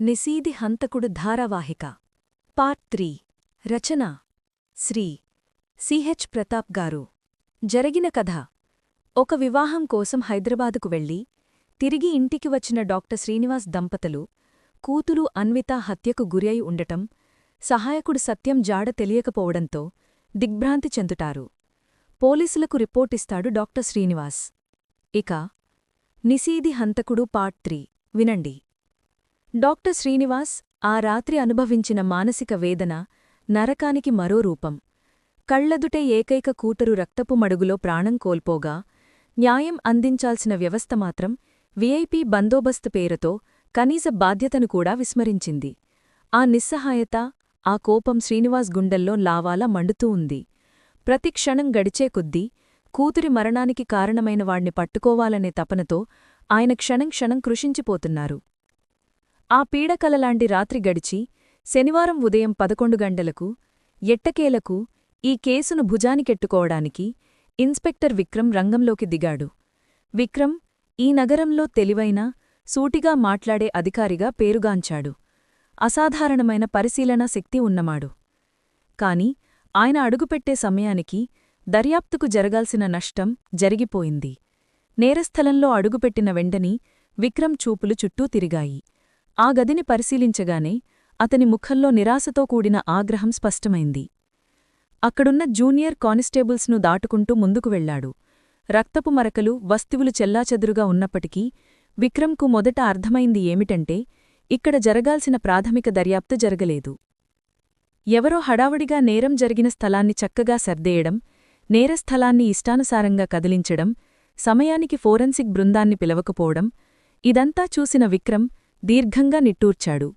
నిసీది హంతకుడు ధారావాహిక. Part three. రచన. Shri CH Pratap గారు. జరిగిన కథ. ఒక వివాహం కోసం హైదరాబాదుకు వెళ్ళి తిరిగి ఇంటికి వచ్చిన డాక్టర్ శ్రీనివాస్ దంపతులు కూతురు అన్విత హత్యకు గురై ఉండటం సహాయకుడు సత్యం జాడ తెలియకపోవడంతో దిగ్భ్రాంతి చెందుతారు. పోలీసులకు రిపోర్టిస్తాడు డాక్టర్ శ్రీనివాస్. ఇక నిసీది హంతకుడు పార్ట్ త్రీ. వినండి. డాక్టర్ శ్రీనివాస్ ఆ రాత్రి అనుభవించిన మానసిక వేదన నరకానికి మరో రూపం. కళ్ళదుటే ఏకైక కూటరు రక్తపు మడుగులో ప్రాణం కోల్పోగా న్యాయం అందించాల్సిన వ్యవస్థ మాత్రం విఐపి బందోబస్తు పేరుతో కనీస బాధ్యతను కూడా విస్మరించింది. ఆ నిస్సహాయత ఆ కోపం శ్రీనివాస్ గుండెల్లో లావాలా మండుతూ ఉంది. ప్రతి క్షణం గడిచే కొద్దీ కూతురి మరణానికి కారణమైన వాణ్ణి పట్టుకోవాలనే తపనతో ఆయన క్షణం క్షణం కృషించిపోతున్నారు. ఆ పీడకలలాంటి రాత్రి గడిచి శనివారం ఉదయం పదకొండు గంటలకు ఎట్టకేలకు ఈ కేసును భుజానికెట్టుకోవడానికి ఇన్స్పెక్టర్ విక్రమ్ రంగంలోకి దిగాడు. విక్రమ్ ఈ నగరంలో తెలివైన సూటిగా మాట్లాడే అధికారిగా పేరుగాంచాడు. అసాధారణమైన పరిశీలన శక్తి ఉన్నమాడు. కాని ఆయన అడుగుపెట్టే సమయానికి దర్యాప్తుకు జరగాల్సిన నష్టం జరిగిపోయింది. నేరస్థలంలో అడుగుపెట్టిన వెంటని విక్రమ్ చూపులు చుట్టూ తిరిగాయి. ఆ గదిని పరిశీలించగానే అతని ముఖంలో నిరాశతో కూడిన ఆగ్రహం స్పష్టమైంది. అక్కడున్న జూనియర్ కానిస్టేబుల్స్ను దాటుకుంటూ ముందుకు వెళ్ళాడు రక్తపు మరకలు వస్తువులు చెల్లాచెదురుగా ఉన్నప్పటికీ విక్రమ్కు మొదట అర్థమైంది ఏమిటంటే ఇక్కడ జరగాల్సిన ప్రాథమిక దర్యాప్తు జరగలేదు. ఎవరో హడావుడిగా నేరం జరిగిన స్థలాన్ని చక్కగా సర్దేయడం నేరస్థలాన్ని ఇష్టానుసారంగా కదిలించడం సమయానికి ఫోరెన్సిక్ బృందాన్ని పిలవకపోవడం ఇదంతా చూసిన విక్రమ్ దీర్ఘంగా నిట్టూర్చాడు.